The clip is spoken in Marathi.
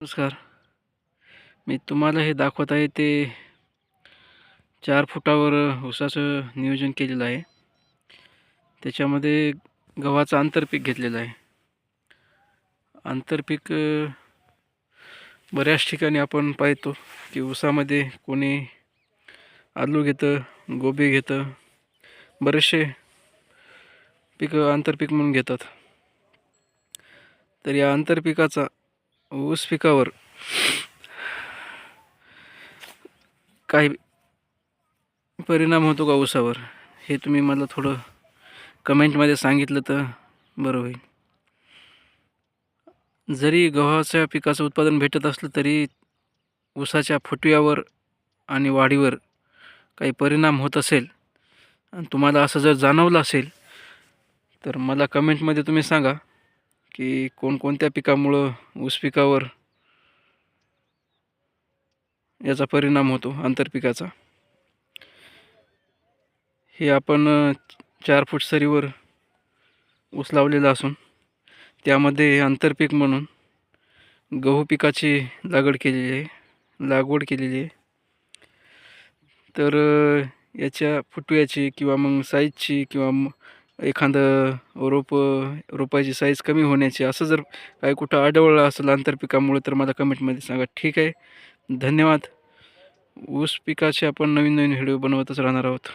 नमस्कार. मी तुम्हाला हे दाखवत आहे ते चार फुटावर ऊसाचं नियोजन केलेलं आहे. त्याच्यामध्ये गव्हाचं आंतरपीक घेतलेलं आहे. आंतरपीक बऱ्याच ठिकाणी आपण पाहतो की ऊसामध्ये कोणी आलू घेतं गोबी घेतं बरेचसे पिकं आंतरपीक म्हणून घेतात. तर या आंतरपिकाचा ऊस पिकावर काही परिणाम होतो का ऊसावर? हे तुम्ही मला थोडं कमेंटमध्ये सांगितलं तर बरं होईल. जरी गव्हाच्या पिकाचं उत्पादन भेटत असलं तरी ऊसाच्या फुटव्यावर आणि वाढीवर काही परिणाम होत असेल आणि तुम्हाला असं जर जाणवलं असेल तर मला कमेंटमध्ये तुम्ही सांगा. की कोणकोणत्या पिकामुळं ऊस पिकावर याचा परिणाम होतो आंतरपिकाचा? हे आपण चार फूट सरीवर ऊस लावलेला असून त्यामध्ये आंतरपीक म्हणून गहू पिकाची लागवड केलेली आहे लागवड केलेली आहे. तर याच्या फुटव्याची किंवा मग साईजची किंवा एखादं रोप रोपाची साईज कमी होण्याची असं जर काही कुठं आढळलं असेल आंतरपिकामुळे तर मला कमेंटमध्ये सांगा. ठीक आहे. धन्यवाद. ऊस पिकाचे आपण नवीन नवीन व्हिडिओ बनवतच राहणार आहोत.